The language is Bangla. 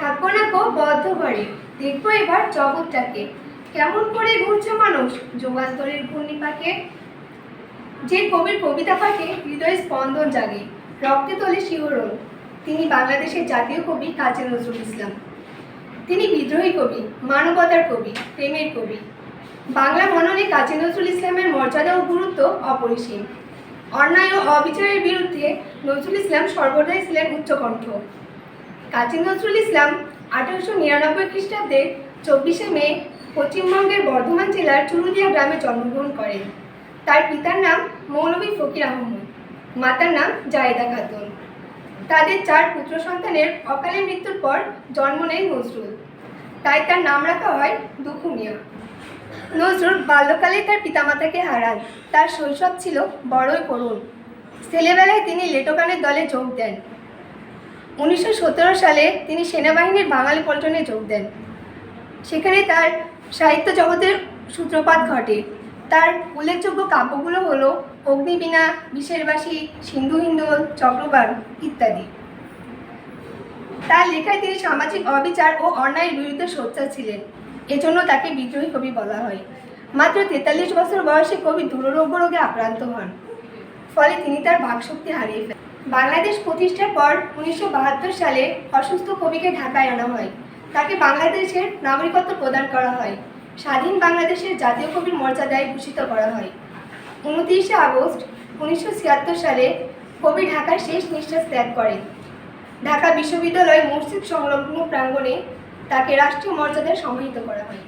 থাকব না গো বদ্ধ ঘরে। দেখব এবার জগৎটাকে। কেমন করে ঘুরছে মানুষ? যুগান্তরের ঘূর্ণিপাকে। যে কবির কবিতা পাঠে হৃদয়ে স্পন্দন জাগে, রক্তে তোলে শিহরণ। তিনি বাংলাদেশের জাতীয় কবি কাজী নজরুল ইসলাম। তিনি বিদ্রোহী কবি, মানবতার কবি, প্রেমের কবি। বাংলা মননে কাজী নজরুল ইসলামের মর্যাদা ও গুরুত্ব অপরিসীম। অন্যায় ও অবিচারের বিরুদ্ধে নজরুল ইসলাম সর্বদাই ছিলেন উচ্চকণ্ঠ। কাজী নজরুল ইসলাম আঠারোশো নিরানব্বই খ্রিস্টাব্দে চব্বিশে মে পশ্চিমবঙ্গের বর্ধমান জেলার চুরুলিয়া গ্রামে জন্মগ্রহণ করেন। তার পিতার নাম মৌলভী ফকির আহমদ, মাতার নাম জায়েদা খাতুন। তাদের চার পুত্র সন্তানের অকালে মৃত্যুর পর জন্ম নেয় নজরুল। তাই তার নাম রাখা হয় দুখু মিয়া। নজরুল বাল্যকালে তার পিতামাতাকে হারান তার শৈশব ছিল বড়ই করুণ। ছেলেবেলায় তিনি লেটোকানের দলে যোগ দেন। উনিশশো সতেরো সালে তিনি সেনাবাহিনীর বাঙালি পল্টনে যোগ দেন। সেখানে তার সাহিত্য জগতের সূত্রপাত ঘটে। তার উল্লেখযোগ্য কাব্যগুলো হলো অগ্নিবীণা, বিশেরবাসী, সিন্ধু হিন্দোল, চক্রবাণ ইত্যাদি। তার লেখায় তিনি সামাজিক অবিচার ও অন্যায়ের বিরুদ্ধে সোচ্চার ছিলেন। এজন্য তাকে বিদ্রোহী কবি বলা হয়। মাত্র তেতাল্লিশ বছর বয়সে কবি দুরারোগ্য রোগে আক্রান্ত হন। ফলে তিনি তার বাকশক্তি হারিয়ে ফেলেন। বাংলাদেশ প্রতিষ্ঠার পর উনিশশো বাহাত্তর সালে অসুস্থ কবিকে ঢাকায় আনা হয়। তাকে বাংলাদেশের নাগরিকত্ব প্রদান করা হয়। স্বাধীন বাংলাদেশের জাতীয় কবির মর্যাদায় ভূষিত করা হয়। উনত্রিশে আগস্ট উনিশশো ছিয়াত্তর সালে কবি ঢাকার শেষ নিঃশ্বাস ত্যাগ করেন। ঢাকা বিশ্ববিদ্যালয় মসজিদ সংলগ্ন প্রাঙ্গণে তাকে রাষ্ট্রীয় মর্যাদায় সম্মানিত করা হয়।